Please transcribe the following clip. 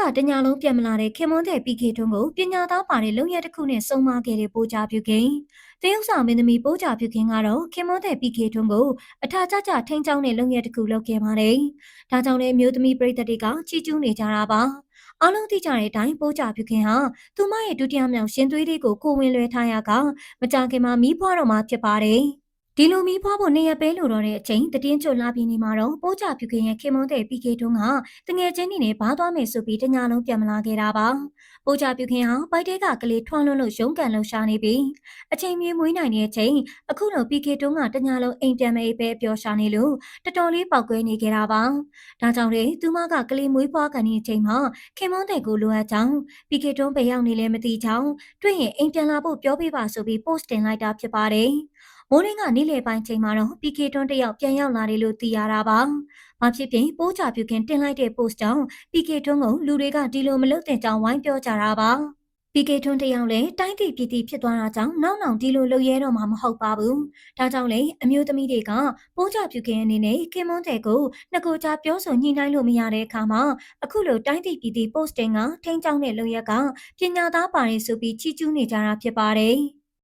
ကတညာလုံးပြန်မလာတဲ့ခင်မွန်းတဲ့ PK ထွန်းကိုပညာသားပါတဲ့လုံရက်တစ်ခုနဲ့စုံမခဲ့တဲ့ပိုးကြပြုခင်တရုတ်ဆောင်မင်းသမီးပိုးကြပြုခင်ကတော့ခင်မွန်းတဲ့ PK ထွန်းကိုအထာကြကြထိန်းချောင်းတဲ့လုံရက်တစ်ခုလုပ်ခဲ့ပါတယ်။ဒါကြောင့်လည်းအမျိုးသမီးပြည်သက်တွေကချီးကျူးနေကြတာပါ။အားလုံးသိကြတဲ့အတိုင်းပိုးကြပြုခင်ဟာသူမရဲ့ဒုတိယမြောက်ရှင်သွေးလေးကိုကိုဝင်လွှဲထားရကမကြခင်မှာမီးဖွားတော့မှဖြစ်ပါတယ်။ ဒီလိုမီးဖွားဖို့နေရပဲလို့တော့တဲ့အချိန်တည်င်းကျွလာပြင်းနေမှာတော့ပိုးကြပြုခင်ရဲ့ခင်မွန်းတဲ့ PK တုံးကတငယ်ချင်းနေနဲ့ဘားသွားမယ်ဆိုပြီးတညာလုံးပြန်မလာခဲ့တာပါပိုးကြပြုခင်ဟာပိုက်တဲကကလေးထွန်းလွန်းလို့ရုံးကန်လှရှာနေပြီးအချိန်မြေးမွေးနိုင်တဲ့အချိန်အခုလို PK တုံးကတညာလုံးအိမ်ပြန်မဲ့ပဲပျော်ရှာနေလို့တော်တော်လေးပေါက်ကွဲနေခဲ့တာပါဒါကြောင့်လေသူမကကလေးမွေးဖွားကန်နေတဲ့အချိန်မှာခင်မွန်းတဲ့ကိုလိုအပ်ကြောင်း PK တုံးပဲရောက်နေလဲမသိကြောင်းတွေ့ရင်အိမ်ပြန်လာဖို့ပြောပြပါဆိုပြီး post တင်လိုက်တာဖြစ်ပါတယ် မိုးရင်းကနေ့လယ်ပိုင်းချိန်မှာတော့ PK တွန်းတယောက်ပြန်ရောက်လာတယ်လို့သိရတာပါ။မဖြစ်ပြင်ပိုးချပြုခင်တင်လိုက်တဲ့ post ကြောင့် PK တွန်းကိုလူတွေကဒီလိုမလုပ်တဲ့ကြောင်းဝိုင်းပြောကြတာပါ။ PK ထွန်းတယောက်လည်းတိုင်းတည်ပြည်တည်ဖြစ်သွားတာကြောင့်နောက်နောက်ဒီလိုလုပ်ရဲတော့မှာမဟုတ်ပါဘူး။ဒါကြောင့်လေအမျိုးသမီးတွေကပိုးချပြုခင်အနေနဲ့ခင်မွန်းတဲ့ကိုနှစ်ကိုကြားပြောဆိုညှိနှိုင်းလို့မရတဲ့အခါမှာအခုလိုတိုင်းတည်ပြည်တည် posting ကထိန်းချောင်းတဲ့လုပ်ရက်ကပညာသားပါရင်ဆိုပြီးချီးကျူးနေကြတာဖြစ်ပါတယ်။